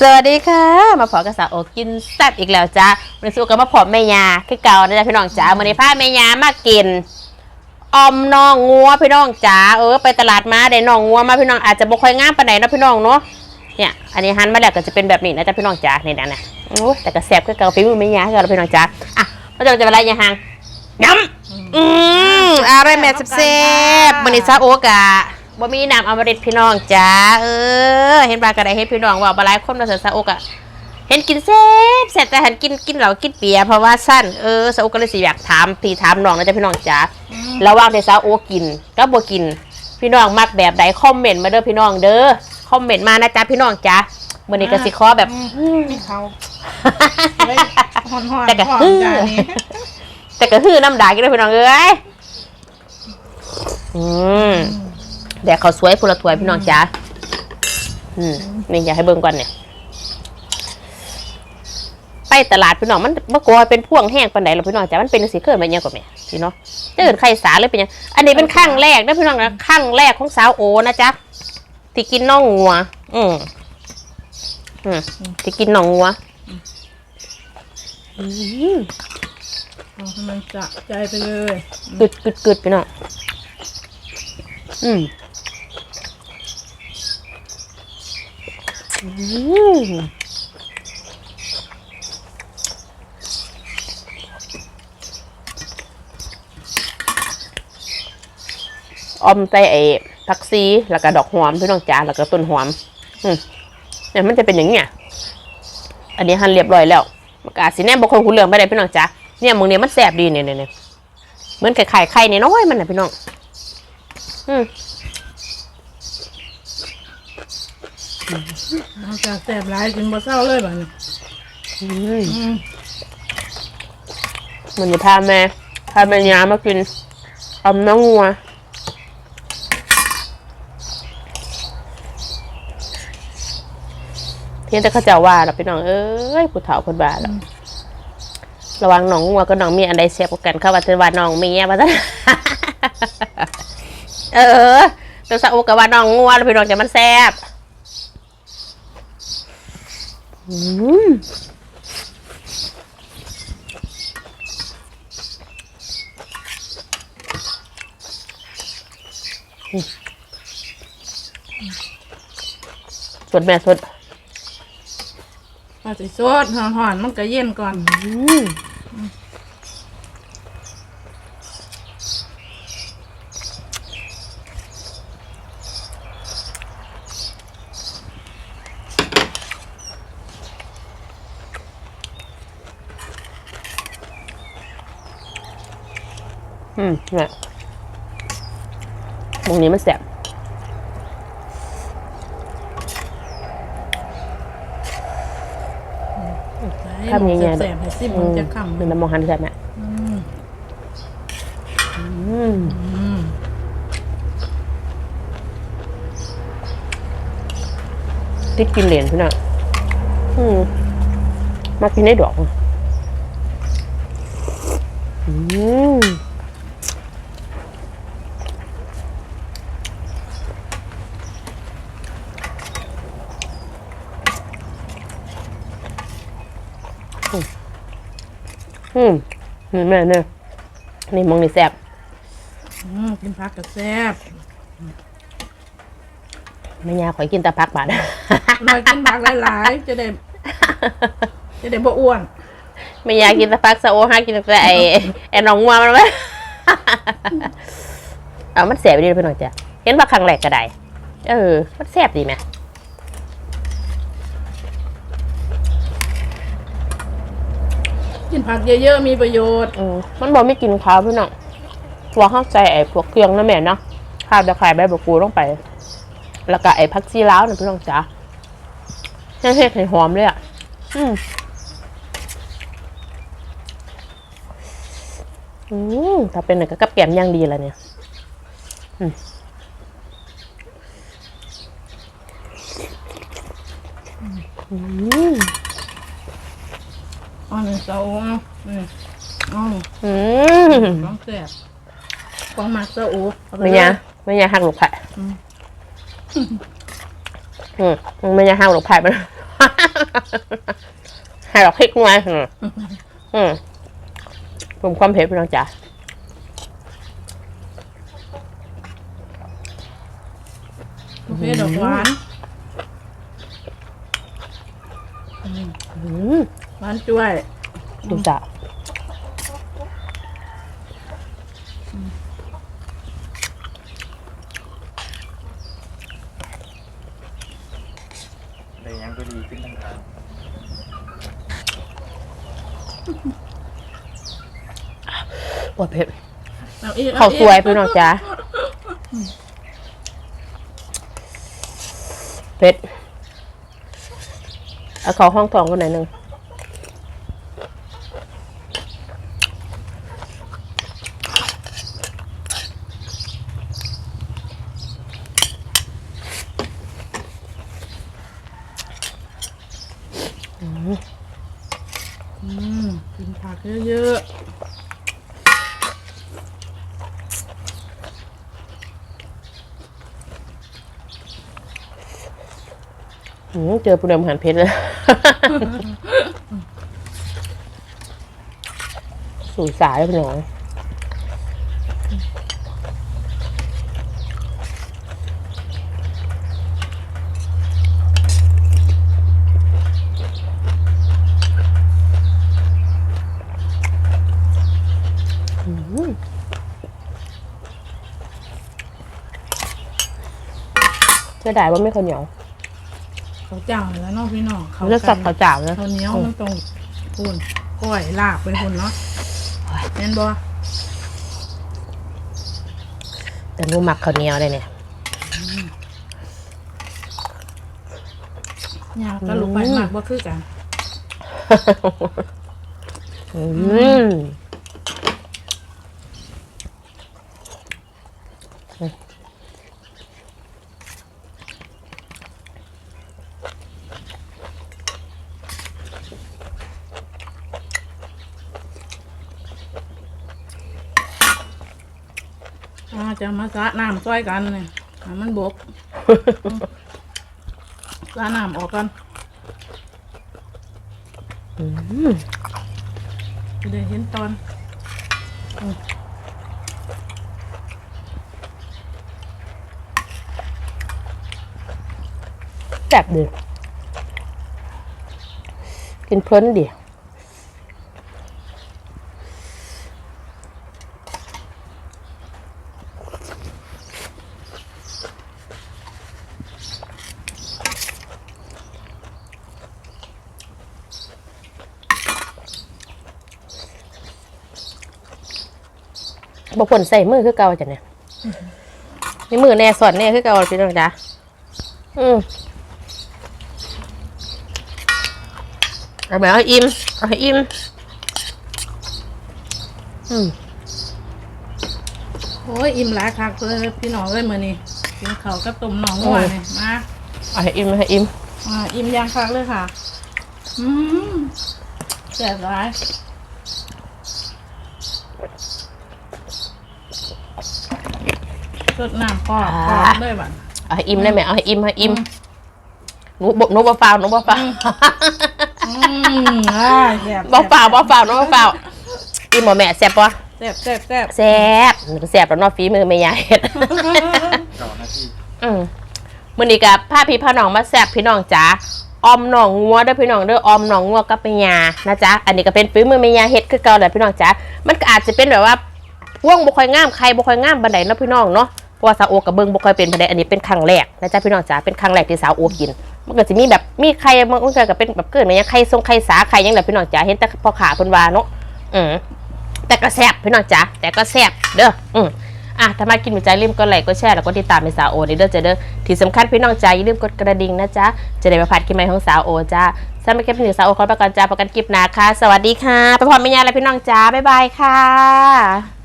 สวัสดีค่ะ มาพอกับสาวโอกินแซ่บอีกแล้วจ้าวันนี้สู้กับมาพอแม่ยาคือเก่านะจ๊ะพี่น้องจ๋าวันนี้พาแม่ยามากินออมน้องงัวพี่น้องจ๋าเออไปตลาดมาได้น้องงัวมาพี่น้องอาจจะบ่ค่อยงามปานไหนเนาะพี่น้องเนาะเนี่ยอันนี้หันมาแล้วก็จะเป็นแบบนี้นะจ๊ะพี่น้องจ๋าเนี่ยนะเนี่ยโอ้ยแต่ก็แซ่บคือเก่าฝีมือแม่ยาคือเก่าพี่น้องจ๋าอะมาจะจะอะไรยังหังยำอืมอะไรแม่แซ่บๆวันนี้ซาโอกะ บ่มีน้ำอมฤตพี่น้องจ้าเออ เห็นปลากระไดเห็นพี่น้องว่าบหลายคนมาเสือสะอกอะเห็นกินแซ่บแซ่บแต่หันกินกินเหล่ากินเปียเพราะว่าสั้นเออสะอกก็เลยสิอยากถามพี่ถามน้องนะจ๊ะพี่น้องจ้าระหว่างที่สาวโอกินกับบ่กิน พี่น้องมักแบบใดคอมเมนต์มาเด้อพี่น้องเด้อคอมเมนต์มานะจ๊ะพี่น้องจ้ามื้อนี้ก็สิขอแบบมีเขาเลยหอนหอนแต่ก็หอนฮือจานนี้แต่ก็ฮือน้ำดากินเลยพี่น้องเอ้ยอืม แดกข้าวสวยพูละถ้วยพี่น้องจ้าอืมนี่อยากให้เบิ่งก่อนเนี่ย ไปตลาดพี่น้องมันเมื่อก่อนเป็นพ่วงแห้งปันไหนหรอพี่น้องจ้ามันเป็นสีเกิดแบบยังกว่าแม่พี่เนาะจะเกิดไข่สาเลยเป็นยังอันนี้เป็นครั้งแรกนะพี่น้องนะครั้งแรกของสาวโอนะจ๊ะที่กินน่องงัว อืมอืมที่กินน่องงัวอืม เอาให้มันสะใจไปเลย กึดกึดกึดพี่น้องอืมอืม อมใส่ไอ้ผักซีแล้วก็ดอกหอมพี่น้องจ๋าแล้วก็ต้นหอม อืมเนี่ยมันจะเป็นอย่างเงี้ยอันนี้หั่นเรียบร้อยแล้วมันก็อาสิแน่บางคนคุณเลืองไม่ได้พี่น้องจ๋าเนี่ยมึงเนี่ยมันแสบดีเนี่ยเนี่ยเนี่ยเหมือนไข่ไข่ไข่เนี่ยน้อยมันนะพี่น้อง อืม เอาจากแสบร้ายกินบ่เศร้าเลยบ่เนี่ยอืมอืมมันจะพาแม่พาแม่ยามากินอมน้องงัวเพียงแต่เขาเจะว่าเราพี่น้องเอ้ยผู้เฒ่าคนบ้าแล้วระวังหนองงัวกับหนองเมียอันใดเสียบกว่ากันเข้าว่าจะว่าหนองเมียว่าซะ เออตัวสะอุกับว่าหนองงัวแล้วพี่น้องจะมันแซ่บอืม สดแม่สดเอาสิสดหอนหอนมันก็เย็นก่อน อืม อืมเนี่ยตรงนี้มันแสบคำยังไงแสบๆให้ซิมมันจะคำหนึ่งน้ำมองหันแสบเนี่ยอืมอืมอืมติดกินเหรียญพี่น่ะอืมมากินได้ดอกอืมอืม นี่แม่เนี่ยนี่มองนี่แซ่บอืมกินผักก็แซ่บไม่ยาข่อยกินแต่พักบาดหน่อยกินผักหลายๆจะได้จะได้บ่อ้วนไม่อยากกินแต่พักสะโอห้ากินแต่ไอ้ไอ้น้องงัวมันไหมเอามันแสบดีเลยพี่น้องจ้ะเห็นว่าครั้งแรกก็ได้ เออ มันแสบดีไหม กินผักเยอะๆมีประโยชน์อืมมันบอกไม่กินข้าวพี่น้องตัวข้าวใจไอ้พวกเครื่องนั่นแม่เนาะข้าวตะไคร้ใบบักกูดลงไป แล้วก็ไอ้ผักชีล้าวนะพี่น้องจ้ะแห้งๆให้หอมเลยอะอืมอืมถ้าเป็นหนึ่งก็กระเปียมย่างดีแล้วเนี่ยอืมอืม อ๋อนี่เสาอะนี่อ๋ออืมของแซ่บของมักเสาอูเอาปไม่เลยยาไม่ยาหักลูกไผ่อืมอืมไม่ยาหักลูกไผ่มันให้เราพริกมาอืมอืมผมความเผ็ดพี่น้องจ๋าโอเคดอกหวาน อืม หวานจ้วย ดูจ้ะแต่ยังก็ดีขึ้นทั้งทางว่าเผ็ดเอาอีกเขาวสวยพี่น้องจ๋าเผ็ดเอาเขาห้องทองกันหน่อยหนึ่ง อืมกินผักเยอะอืมเจอปูเดิมหันเพชรเลยสู่สายแล้วพี่น้องอืม เสียดายว่าไม่ข้าวเหนียวๆเขาวเจ้าแล้วเนาะพี่น้องเขาจะสับข้าวจ่าวนะข้าวเหนียวมันตรงพูนก้อยลาบเป็นคนเนาะแม่นบ่แต่หนูหมักข้าวเหนียวเลยเนี่ย ยาวก็ลูกไปมากบ่คือกันอืม อ่าจะมาสระน้ำซอยกันเนี่ยให้มันบก สระน้ำออกกันอืมจะได้เห็นตอนแซ่บดี กินเพลินดีบางคนใส่มือคือเก่าจ้ะเนี่ยนี่มือแน่สอนแน่คือเก่าพี่น้องจ้ะอืม เอาแบบเอาอิ่มเอาให้อิ่มอืมโอ้ยอิ่มหลายคักเลยพี่น้องเอ้ยมื้อนี้กินข้าวกับต้มหนองงัวนี่มาเอาให้อิ่มเอาให้อิ่มอ่าอิ่มยางคักเลยค่ะ อืมแซ่บหลายสดน้ำปอกปอกเลยบัดเอาให้อิ่มได้ไหมเอาให้อิ่มให้อิ่มหนูบอกหนูบ่ฟาวหนูบ่ฟาว อืมอ่าแซ่บบ่ฟาวบ่ฟาวหนูบ่ฟาวอิ่มบ่แม่แซ่บบ่แซ่บแซ่บแซ่บแซ่บหนูก็แซ่บแล้วเนาะฝีมือแม่ยายเฮ็ด เก่าหน้าที่อืมมื้อนี้กับพาพี่พ่อน้องมาแซ่บพี่น้องจ๋าออมหนองงัวเด้อพี่น้องเด้อออมหนองงัวกับแม่ยานะจ๊ะอันนี้ก็เป็นฝีมือแม่ยาเฮ็ดคือเก่าแหละพี่น้องจ๋ามันก็อาจจะเป็นแบบว่าพ่วงบ่ค่อยงามใครบ่ค่อยงามบันไดเนาะพี่น้องเนาะ เพราะว่าสาวโอกับเบิ่งบ่ค่อยเป็นบันไดอันนี้เป็นครั้งแรกนะจ๊ะพี่น้องจ๋าเป็นครั้งแรกที่สาวโอกินมันก็จะมีแบบมีใครบางคนก็เป็นแบบเกิดมายังใครทรงใครสาใครยังแหละพี่น้องจ๋าเห็นแต่พอขาเพิ่นว่าเนาะอืมแต่ก็แซ่บพี่น้องจ๋าแต่ก็แซ่บเด้ออืมอะถ้ามากินหัวใจลืมกดไลค์กดแชร์แล้วก็ติดตามในสาวโอเด้อจ้ะเด้อที่สำคัญพี่น้องใจอย่าลืมกดกระดิ่งนะจ๊ะจะได้มาผัดคลิปใหม่ของสาวโอจ้าสำหรับคลิปนี้สาวโอขอประกันจ้าประกันคลิปหนาค่ะ สวัสดีค่ะไปพร้อมแม่ยาและพี่น้องจ้าบ๊ายบายค่ะ